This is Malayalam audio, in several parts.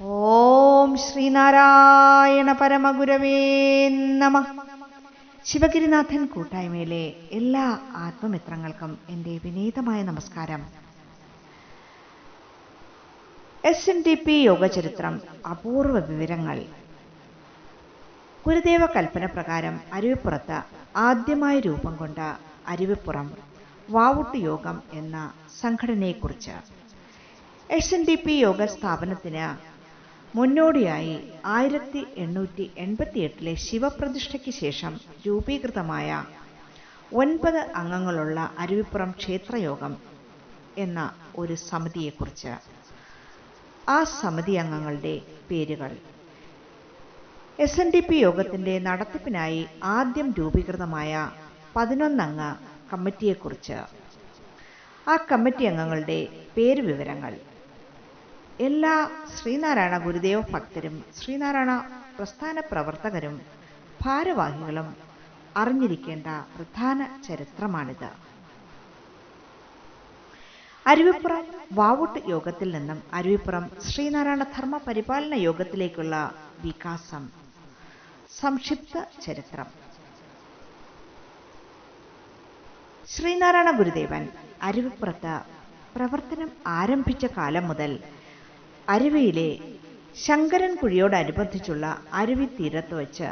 ഓം ശ്രീനാരായണ പരമഗുരവേ നമ. ശിവഗിരിനാഥൻ കൂട്ടായ്മയിലെ എല്ലാ ആത്മമിത്രങ്ങൾക്കും എന്റെ വിനീതമായ നമസ്കാരം. എസ് എൻ ഡി പി യോഗചരിത്രം അപൂർവ വിവരങ്ങൾ. ഗുരുദേവ കൽപ്പന പ്രകാരം അരുവിപ്പുറത്ത് ആദ്യമായി രൂപം കൊണ്ട അരുവിപ്പുറം വാവുട്ട് യോഗം എന്ന സംഘടനയെക്കുറിച്ച് എസ് എൻ ഡി പി യോഗ സ്ഥാപനത്തിന് മുന്നോടിയായി ആയിരത്തി എണ്ണൂറ്റി എൺപത്തി എട്ടിലെ ശിവപ്രതിഷ്ഠയ്ക്ക് ശേഷം രൂപീകൃതമായ ഒൻപത് അംഗങ്ങളുള്ള അരുവിപ്പുറം ക്ഷേത്രയോഗം എന്ന ഒരു സമിതിയെക്കുറിച്ച്. ആ സമിതി അംഗങ്ങളുടെ പേരുകൾ. എസ് എൻ ഡി പി യോഗത്തിന്റെ നടത്തിപ്പിനായി ആദ്യം രൂപീകൃതമായ പതിനൊന്നംഗ കമ്മിറ്റിയെക്കുറിച്ച്. ആ കമ്മിറ്റി അംഗങ്ങളുടെ പേര് വിവരങ്ങൾ എല്ലാ ശ്രീനാരായണ ഗുരുദേവ ഭക്തരും ശ്രീനാരായണ പ്രസ്ഥാന പ്രവർത്തകരും ഭാരവാഹികളും അറിഞ്ഞിരിക്കേണ്ട പ്രധാന ചരിത്രമാണിത്. അരുവിപ്പുറം വാവുട്ട് യോഗത്തിൽ നിന്നും അരുവിപ്പുറം ശ്രീനാരായണ ധർമ്മ പരിപാലന യോഗത്തിലേക്കുള്ള വികാസം. സംക്ഷിപ്ത ചരിത്രം. ശ്രീനാരായണ ഗുരുദേവൻ അരുവിപ്പുറത്ത് പ്രവർത്തനം ആരംഭിച്ച കാലം മുതൽ അരുവിയിലെ ശങ്കരൻ കുഴിയോടനുബന്ധിച്ചുള്ള അരുവി തീരത്ത് വച്ച്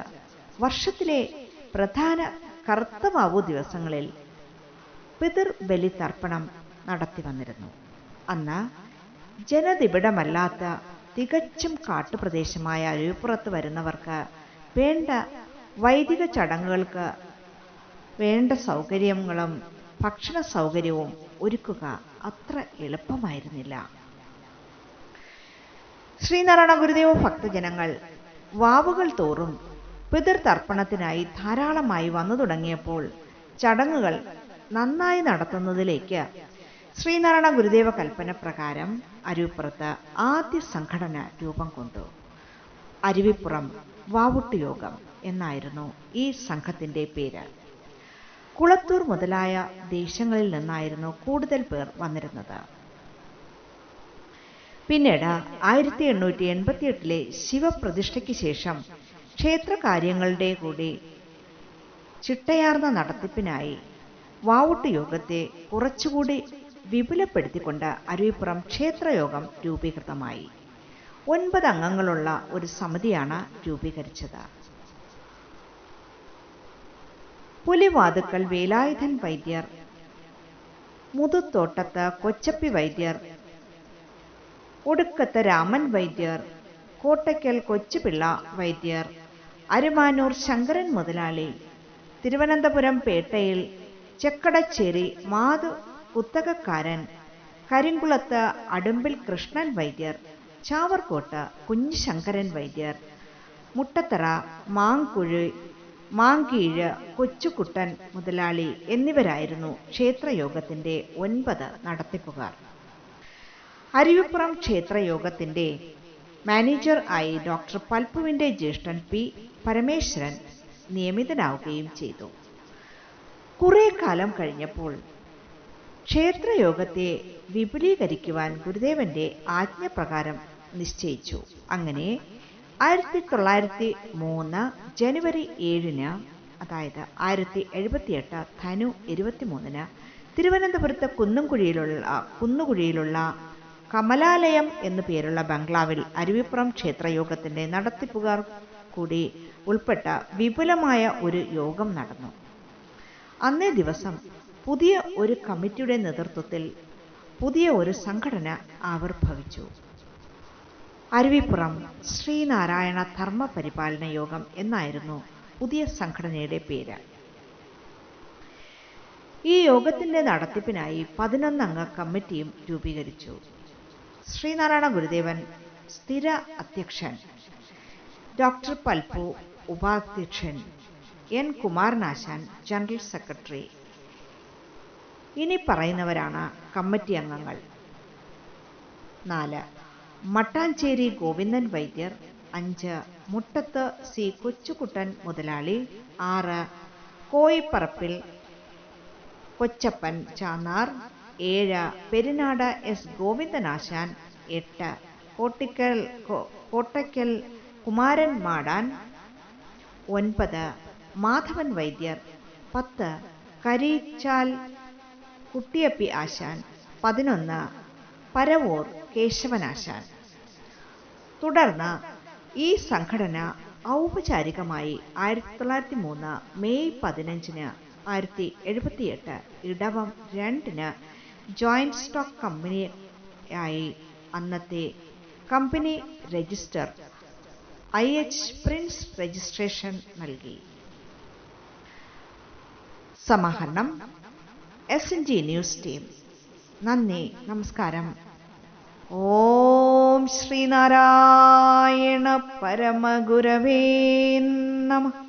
വർഷത്തിലെ പ്രധാന കറുത്തമാവു ദിവസങ്ങളിൽ പിതൃ ബലി തർപ്പണം നടത്തി വന്നിരുന്നു. അന്ന് ജനനിബിഡമല്ലാത്ത തികച്ചും കാട്ടുപ്രദേശമായ അരുവിപ്പുറത്ത് വരുന്നവർക്ക് വേണ്ട വൈദിക ചടങ്ങുകൾക്ക് വേണ്ട സൗകര്യങ്ങളും ഭക്ഷണ സൗകര്യവും ഒരുക്കുക അത്ര എളുപ്പമായിരുന്നില്ല. ശ്രീനാരായണ ഗുരുദേവ ഭക്തജനങ്ങൾ വാവുകൾ തോറും പിതൃതർപ്പണത്തിനായി ധാരാളമായി വന്നു തുടങ്ങിയപ്പോൾ ചടങ്ങുകൾ നന്നായി നടത്തുന്നതിലേക്ക് ശ്രീനാരായണ ഗുരുദേവ കൽപ്പന പ്രകാരം അരുവിപ്പുറത്ത് ആദ്യ സംഘടന രൂപം കൊണ്ടു. അരുവിപ്പുറം വാവുട്ട് യോഗം എന്നായിരുന്നു ഈ സംഘത്തിന്റെ പേര്. കുളത്തൂർ മുതലായ ദേശങ്ങളിൽ നിന്നായിരുന്നു കൂടുതൽ പേർ വന്നിരുന്നത്. പിന്നീട് ആയിരത്തി എണ്ണൂറ്റി എൺപത്തി എട്ടിലെ ശിവപ്രതിഷ്ഠയ്ക്ക് ശേഷം ക്ഷേത്ര കാര്യങ്ങളുടെ കൂടി ചിട്ടയാർന്ന നടത്തിപ്പിനായി വാവുട്ട് യോഗത്തെ കുറച്ചുകൂടി വിപുലപ്പെടുത്തിക്കൊണ്ട് അരുവിപ്പുറം ക്ഷേത്രയോഗം രൂപീകൃതമായി. ഒൻപത് അംഗങ്ങളുള്ള ഒരു സമിതിയാണ് രൂപീകരിച്ചത്. പുലിവാതുക്കൽ വേലായുധൻ വൈദ്യർ മുതുത്തോട്ടത്ത് കൊച്ചപ്പി വൈദ്യർ ഒടുക്കത്ത് രാമൻ വൈദ്യർ കോട്ടയ്ക്കൽ കൊച്ചുപിള്ള വൈദ്യർ അരുമാനൂർ ശങ്കരൻ മുതലാളി തിരുവനന്തപുരം പേട്ടയിൽ ചെക്കടച്ചേരി മാധു കുത്തകക്കാരൻ കരിങ്കുളത്ത് അടുമ്പിൽ കൃഷ്ണൻ വൈദ്യർ ചാവർക്കോട്ട് കുഞ്ഞുശങ്കരൻ വൈദ്യർ മുട്ടത്തറ മാങ്കുഴി മാങ്കീഴ് കൊച്ചുകുട്ടൻ മുതലാളി എന്നിവരായിരുന്നു ക്ഷേത്രയോഗത്തിന്റെ ഒൻപത് നടത്തിപ്പുകാർ. അരുവിപ്പുറം ക്ഷേത്രയോഗത്തിന്റെ മാനേജർ ആയി ഡോക്ടർ പൽപ്പുവിന്റെ ജ്യേഷ്ഠൻ പി പരമേശ്വരൻ നിയമിതനാവുകയും ചെയ്തു. കുറെ കാലം കഴിഞ്ഞപ്പോൾ ക്ഷേത്രയോഗത്തെ വിപുലീകരിക്കുവാൻ ഗുരുദേവന്റെ ആജ്ഞപ്രകാരം നിശ്ചയിച്ചു. അങ്ങനെ ആയിരത്തി തൊള്ളായിരത്തി മൂന്ന് ജനുവരി ഏഴിന് അതായത് ആയിരത്തി എഴുപത്തിയെട്ട് ധനു ഇരുപത്തിമൂന്നിന് തിരുവനന്തപുരത്ത് കുന്നുംകുഴിയിലുള്ള കുന്നുകുഴിയിലുള്ള കമലാലയം എന്നു പേരുള്ള ബംഗ്ലാവിൽ അരുവിപ്പുറം ക്ഷേത്രയോഗത്തിന്റെ നടത്തിപ്പുകാർ കൂടി ഉൾപ്പെട്ട വിപുലമായ ഒരു യോഗം നടന്നു. അന്നേ ദിവസം പുതിയ ഒരു കമ്മിറ്റിയുടെ നേതൃത്വത്തിൽ പുതിയ ഒരു സംഘടന ആവിർഭവിച്ചു. അരുവിപ്പുറം ശ്രീനാരായണ ധർമ്മ പരിപാലന യോഗം എന്നായിരുന്നു പുതിയ സംഘടനയുടെ പേര്. ഈ യോഗത്തിന്റെ നടത്തിപ്പിനായി പതിനൊന്നംഗ കമ്മിറ്റിയും രൂപീകരിച്ചു. ശ്രീനാരായണ ഗുരുദേവൻ സ്ഥിര അധ്യക്ഷൻ. ഡോക്ടർ പൽപു ഉപാധ്യക്ഷൻ. N Kumaranasan general secretary. ഇനി പറയുന്നവരാണ് കമ്മിറ്റി അംഗങ്ങൾ. നാല്. മട്ടാഞ്ചേരി ഗോവിന്ദൻ വൈദ്യർ. അഞ്ച്. മുട്ടത്ത് സി കൊച്ചുകുട്ടൻ മുതലാളി. ആറ്. കോയിപ്പറപ്പിൽ കൊച്ചപ്പൻ ചാന്നാർ. ഏഴ് പെരുനാട് എസ്. ഗോവിന്ദനാശാൻ എട്ട് കോട്ടിക്കൽ കോട്ടയ്ക്കൽ കുമാരൻ മാടാൻ ഒൻപത് മാധവൻ വൈദ്യർ പത്ത് കരീച്ചാൽ കുട്ടിയപ്പി ആശാൻ പതിനൊന്ന് പരവൂർ കേശവനാശാൻ. തുടർന്ന് ഈ സംഘടന ഔപചാരികമായി ആയിരത്തി തൊള്ളായിരത്തി മൂന്ന് മെയ് പതിനഞ്ചിന് ആയിരത്തി എഴുപത്തിയെട്ട് ഇടവം രണ്ടിന് ജോയിന്റ് സ്റ്റോക്ക് കമ്പനിയായി അന്നത്തെ company register I H Prince registration നൽകി. സമാഹരണം. S N G news team. നന്ദി നമസ്കാരം. ഓം ശ്രീനാരായണ പരമഗുരവേ നമ.